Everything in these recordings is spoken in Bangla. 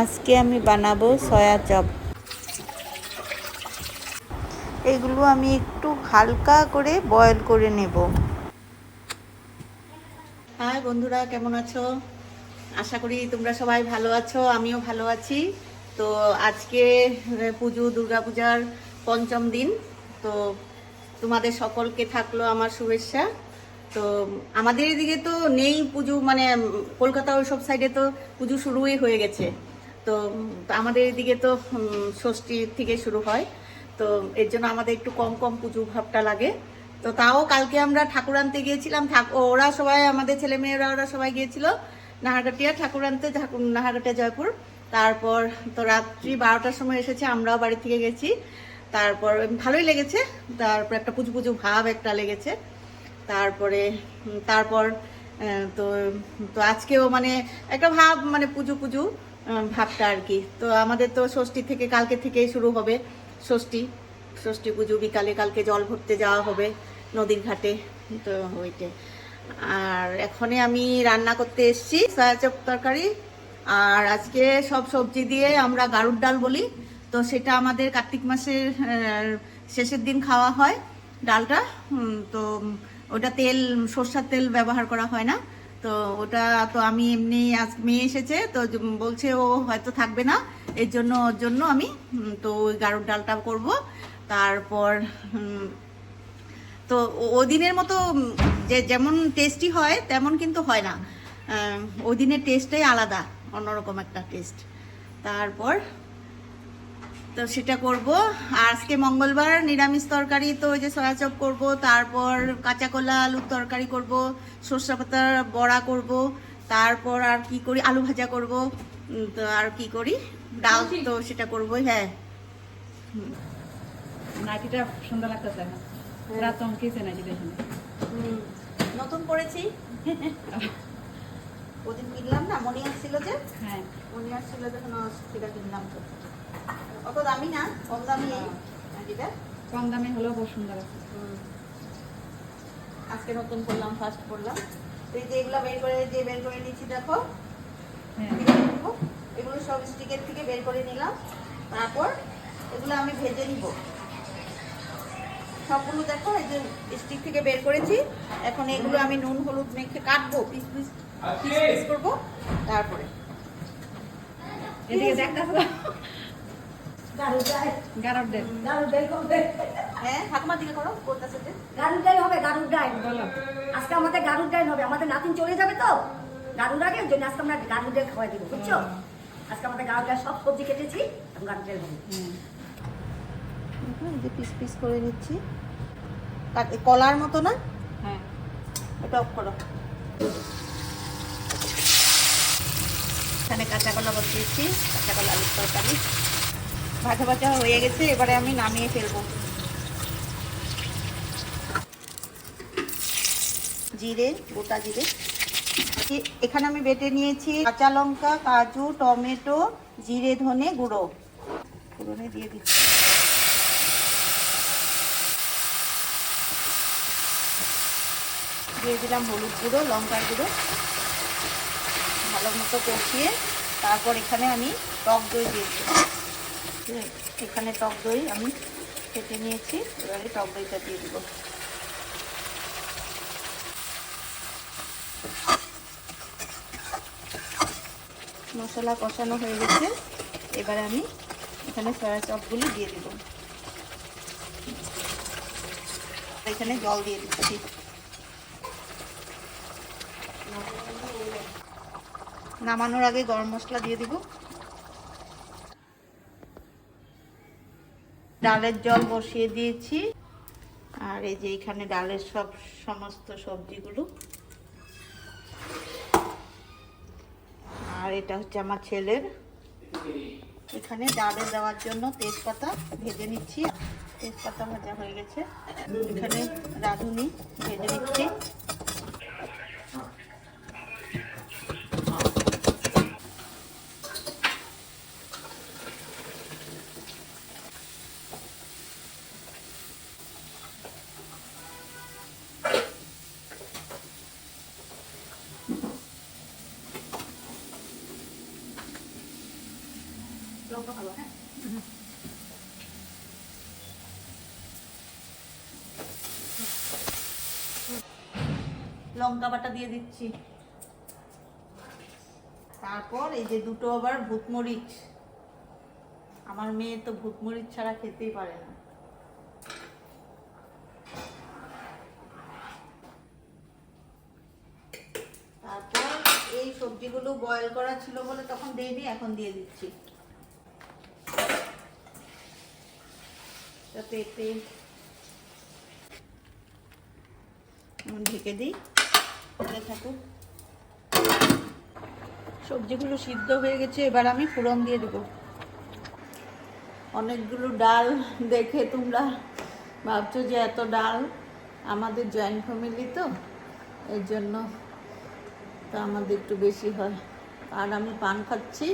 আজকে আমি বানাবো সয়া চপ। এগুলো আমি একটু হালকা করে বয়েল করে নেব। হাই বন্ধুরা, কেমন আছো? আশা করি তোমরা সবাই ভালো আছো, আমিও ভালো আছি। তো আজকে পুজো, দুর্গাপূজার পঞ্চম দিন। তো তোমাদের সকলকে থাকল আমার শুভেচ্ছা। তো আমাদের এদিকে তো নেই পুজো মানে কলকাতা ওই সব সাইডে তো পুজো শুরুই হয়ে গেছে। তো আমাদের এদিকে তো উম, ষষ্ঠী থেকে শুরু হয়। তো এর জন্য আমাদের একটু কম কম পুজো ভাবটা লাগে। তো তাও কালকে আমরা ঠাকুর আনতে গিয়েছিলাম ওরা সবাই আমাদের ছেলে মেয়েরা ওরা সবাই গিয়েছিল নাহারকাটিয়া ঠাকুর আনতে নাহারকাটিয়া জয়পুর। তারপর তো রাত্রি বারোটার সময় এসেছে আমরাও বাড়ি থেকে গেছি। তারপর ভালোই লেগেছে। তারপর একটা পুজো পুজো ভাব একটা লেগেছে। তারপরে তারপর তো তো আজকেও মানে একটা ভাব মানে পুজো পুজো। ভাবটা আর কি। তো আমাদের তো ষষ্ঠী থেকে কালকে থেকেই শুরু হবে ষষ্ঠী। ষষ্ঠী পুজো, বিকালে কালকে জল ভরতে যাওয়া হবে নদীর ঘাটে। তো ওইটে আর এখনই আমি রান্না করতে এসেছি চপ তরকারি। আর আজকে সব সবজি দিয়ে আমরা গারুর ডাল বলি। তো সেটা আমাদের কার্তিক মাসের শেষের দিন খাওয়া হয় ডালটা। তো ওটা তেল, সর্ষার তেল ব্যবহার করা হয় না। তো ওটা তো আমি এমনি আজ মেয়ে এসেছে তো বলছে ও হয়তো থাকবে না এর জন্য ওর জন্য আমি তো ওই গারুর ডালটা করব। তারপর তো ও- ওই দিনের মতো যে যেমন টেস্টি হয় তেমন কিন্তু হয় না। আহ, ওই দিনের টেস্টটাই আলাদা অন্যরকম একটা টেস্ট তারপর তো সেটা করব। আর আজকে মঙ্গলবার নিরামিষ তরকারি তো ওই যে সয়া চপ করব তারপর কাঁচা কলা আলুর তরকারি করব সর্ষে পাতার বড়া করব তারপর আর কি করি? আলু ভাজা করব তো আর কি করি? ডাল তো সেটা করবই হ্যাঁ। নাইটিটা সুন্দর লাগতেছে রাত নাইটিটা নতুন পড়েছি? ওদিন কিনলাম না মনে আসছিল যে হ্যাঁ। মনে আসছিল যখন সেটা কিনলাম তো। অত দামি না কম দামি কম দামে হলেও বহু সুন্দর আছে। আজকে নতুন করলাম ফার্স্ট করলাম। তো এই যে এগুলো বের করে যে বের করে নিচ্ছি দেখো। হ্যাঁ। দেখো, এগুলো সব স্টিকের থেকে বের করে নিলাম। তারপর এগুলো আমি ভেজে নিব। সবগুলো দেখো এই যে স্টিক থেকে বের করেছি। এখন এগুলো আমি নুন হলুদ মেখে কাটবো পিস পিস পিস করব তারপরে। এদিকে দেখতেছো হ্যাঁ আজকে আমাদের গারুর ডাল হবে আমাদের নাতিন চলে যাবে তো? গারুর আগে জন্য আজকে আমরা গারুর খাওয়াই দিব বুঝছ? আজকে আমাদের গারুর ডাল সব সবজি কেটেছি গারুর ডাল হবে। যে পিস পিস করে নিচ্ছি। কলার মতো না? হ্যাঁ। এটা অফ করো। এখানে কাঁচা কলা বসিয়েছি, কাঁচা কলা আলুর তরকারি। ভাজা ভাজা হয়ে গেছে, এবারে আমি নামিয়ে ফেলব। জিরে, গোটা জিরে। এখানে আমি বেটে নিয়েছি কাঁচা লঙ্কা, কাজু, টমেটো, জিরে, ধনে গুঁড়ো। ফোড়নে দিয়ে দিচ্ছি। দিয়ে দিলাম হলুদ গুঁড়ো, লঙ্কার গুঁড়ো। ভালো মতো কষিয়ে তারপর এখানে আমি টক দই দিয়ে দিলাম। ঠিক এখানে টক দই আমি কেটে নিয়েছি, এবারে টক দইটা দিয়ে দিব। মশলা কষানো হয়ে গেছে, এবারে আমি এখানে সয়া চপগুলি দিয়ে দিব। এখানে জল দিয়ে দিচ্ছি। নামানোর আগে গরম মশলা দিয়ে দিব। ডালের জল বসিয়ে দিয়েছি। আর এই যে এখানে ডালের সব সমস্ত সবজিগুলো। আর এটা হচ্ছে আমার ছেলের। এখানে ডালে দেওয়ার জন্য তেজপাতা ভেজে নিচ্ছি। তেজপাতা ভাজা হয়ে গেছে। এখানে রাঁধুনি ভেজে নিচ্ছি। লঙ্কা বাটা দিয়ে দিচ্ছি। তারপর এই যে দুটো আবার ভূতমরিচ আমার মেয়ে তো ভূতমরিচ ছাড়া খেতেই পারে না। তারপর এই সবজিগুলো বয়েল করা ছিল বলে তখন দিইনি, এখন দিয়ে দিচ্ছি। পেঁপে। ঢেকে দিই। থাকুক। সবজিগুলো সিদ্ধ হয়ে গেছে, এবার আমি ফোড়ন দিয়ে দেবো। অনেকগুলো ডাল দেখে তোমরা ভাবছ যে এত ডাল আমাদের জয়েন্ট ফ্যামিলি তো, এর জন্য তো আমাদের একটু বেশি হয়। আর আমি পান খাচ্ছি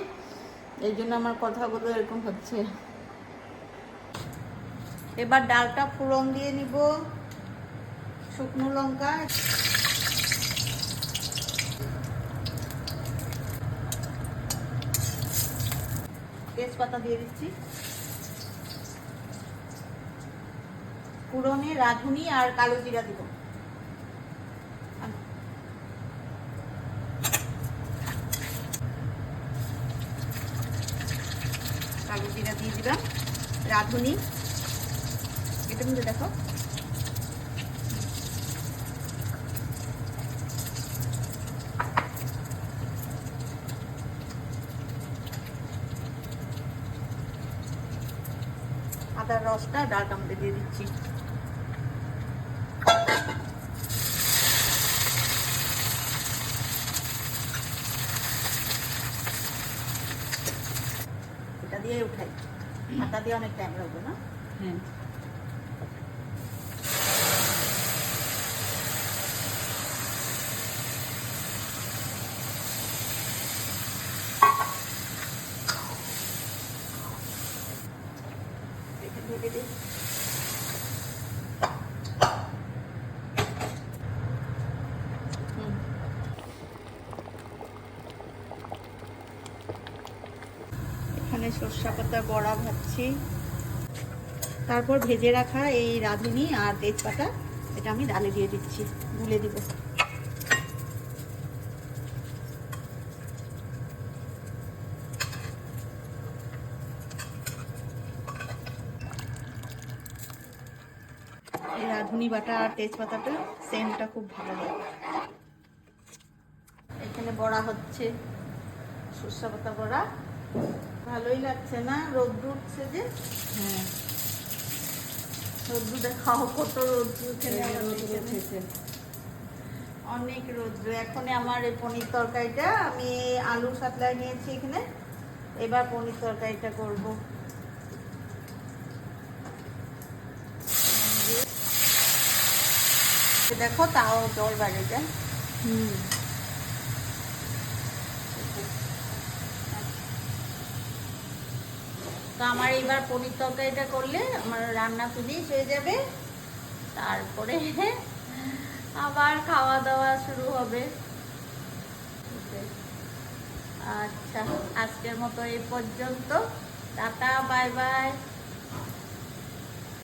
এই জন্য আমার কথাগুলো এরকম হচ্ছে। এবার ডালটা ফোড়ন দিয়ে নিব। শুকনো লঙ্কা। তেজপাতা দিয়ে দিচ্ছি। পুরনে রাঁধুনি আর কালো জিরা দিব। কালো জিরা দিয়ে দিলাম। রাঁধুনি। এটা কিন্তু দেখো আদার রসটা ডালটা মধ্যে দিয়ে দিচ্ছি এটা দিয়ে উঠাই আটা দিয়ে অনেক টাইম লাগবে না হ্যাঁ দিই। এখানে সর্ষা পাতা, বড়া ভাজছি তারপর ভেজে রাখা এই রাঁধুনি আর তেজপাতা, এটা আমি ডালে দিয়ে দিচ্ছি, গুলে দিব রাঁধুনি বাটা আর তেজপাতাটা সেন্টটা খুব ভালো লাগে। এখানে বড়া হচ্ছে সর্ষা পাতা বড়া। ভালোই লাগছে না? রোদ্দু উঠছে যে? হ্যাঁ। রোদ্দুটা খাও কত রোদ্দু এখানে এই রোদ এখানে। উঠেছে। অনেক রোদ্র এখন আমার এই পনির তরকারিটা আমি আলু সাতলায় নিয়েছি এখানে। এবার পনির তরকারিটা করব। দেখো তাও জল বাড়ে যায় হুম। তো আমার এইবার পনির তরকারিটা করলে আমার রান্না ফিনিশ হয়ে যাবে। তারপরে আবার খাওয়া দাওয়া শুরু হবে। আচ্ছা আজকের মতো এই পর্যন্ত। Tata bye bye